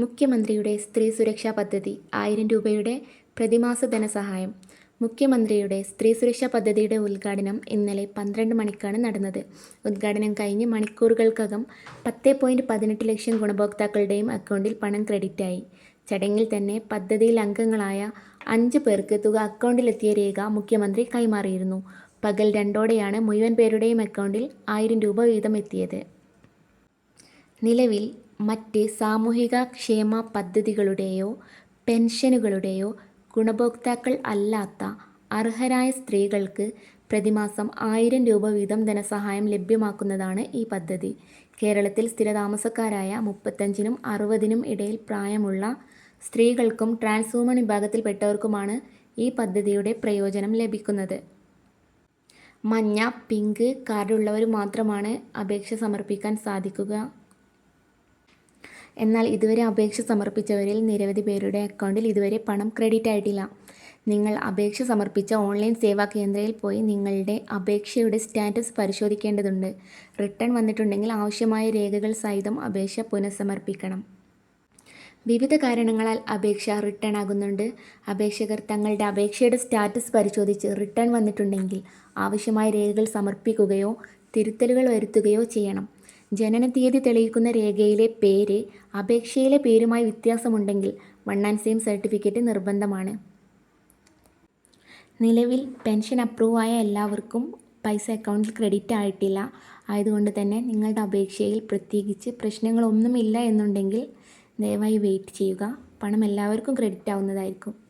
മുഖ്യമന്ത്രിയുടെ സ്ത്രീ സുരക്ഷാ പദ്ധതി ആയിരം രൂപയുടെ പ്രതിമാസ ധനസഹായം. മുഖ്യമന്ത്രിയുടെ സ്ത്രീ സുരക്ഷാ പദ്ധതിയുടെ ഉദ്ഘാടനം ഇന്നലെ പന്ത്രണ്ട് മണിക്കാണ് നടന്നത്. ഉദ്ഘാടനം കഴിഞ്ഞ് മണിക്കൂറുകൾക്കകം പത്ത് പോയിന്റ് പതിനെട്ട് ലക്ഷം ഗുണഭോക്താക്കളുടെയും അക്കൗണ്ടിൽ പണം ക്രെഡിറ്റായി. ചടങ്ങിൽ തന്നെ പദ്ധതിയിൽ അംഗങ്ങളായ അഞ്ച് പേർക്ക് തുക അക്കൗണ്ടിലെത്തിയ രേഖ മുഖ്യമന്ത്രി കൈമാറിയിരുന്നു. പകൽ രണ്ടോടെയാണ് മുഴുവൻ പേരുടെയും അക്കൗണ്ടിൽ ആയിരം രൂപ വീതം എത്തിയത്. നിലവിൽ മറ്റ് സാമൂഹിക ക്ഷേമ പദ്ധതികളുടെയോ പെൻഷനുകളുടെയോ ഗുണഭോക്താക്കൾ അല്ലാത്ത അർഹരായ സ്ത്രീകൾക്ക് പ്രതിമാസം ആയിരം രൂപ വീതം ധനസഹായം ലഭ്യമാക്കുന്നതാണ് ഈ പദ്ധതി. കേരളത്തിൽ സ്ഥിരതാമസക്കാരായ മുപ്പത്തഞ്ചിനും അറുപതിനും ഇടയിൽ പ്രായമുള്ള സ്ത്രീകൾക്കും ട്രാൻസ് വുമൺ വിഭാഗത്തിൽപ്പെട്ടവർക്കുമാണ് ഈ പദ്ധതിയുടെ പ്രയോജനം ലഭിക്കുന്നത്. മഞ്ഞ പിങ്ക് കാർഡുള്ളവർ മാത്രമാണ് അപേക്ഷ സമർപ്പിക്കാൻ സാധിക്കുക. എന്നാൽ ഇതുവരെ അപേക്ഷ സമർപ്പിച്ചവരിൽ നിരവധി പേരുടെ അക്കൗണ്ടിൽ ഇതുവരെ പണം ക്രെഡിറ്റ് ആയിട്ടില്ല. നിങ്ങൾ അപേക്ഷ സമർപ്പിച്ച ഓൺലൈൻ സേവാ കേന്ദ്രയിൽ പോയി നിങ്ങളുടെ അപേക്ഷയുടെ സ്റ്റാറ്റസ് പരിശോധിക്കേണ്ടതുണ്ട്. റിട്ടേൺ വന്നിട്ടുണ്ടെങ്കിൽ ആവശ്യമായ രേഖകൾ സഹിതം അപേക്ഷ പുനഃസമർപ്പിക്കണം. വിവിധ കാരണങ്ങളാൽ അപേക്ഷ റിട്ടേൺ ആകുന്നുണ്ട്. അപേക്ഷകർ തങ്ങളുടെ അപേക്ഷയുടെ സ്റ്റാറ്റസ് പരിശോധിച്ച് റിട്ടേൺ വന്നിട്ടുണ്ടെങ്കിൽ ആവശ്യമായ രേഖകൾ സമർപ്പിക്കുകയോ തിരുത്തലുകൾ വരുത്തുകയോ ചെയ്യണം. ജനനത്തീയതി തെളിയിക്കുന്ന രേഖയിലെ പേര് അപേക്ഷയിലെ പേരുമായി വ്യത്യാസമുണ്ടെങ്കിൽ വൺ ആൻഡ് സെയിം സർട്ടിഫിക്കറ്റ് നിർബന്ധമാണ്. നിലവിൽ പെൻഷൻ അപ്രൂവ് ആയ എല്ലാവർക്കും പൈസ അക്കൗണ്ടിൽ ക്രെഡിറ്റ് ആയിട്ടില്ല. ആയതുകൊണ്ട് തന്നെ നിങ്ങളുടെ അപേക്ഷയിൽ പ്രത്യേകിച്ച് പ്രശ്നങ്ങളൊന്നുമില്ല എന്നുണ്ടെങ്കിൽ ദയവായി വെയിറ്റ് ചെയ്യുക. പണം എല്ലാവർക്കും ക്രെഡിറ്റ് ആവുന്നതായിരിക്കും.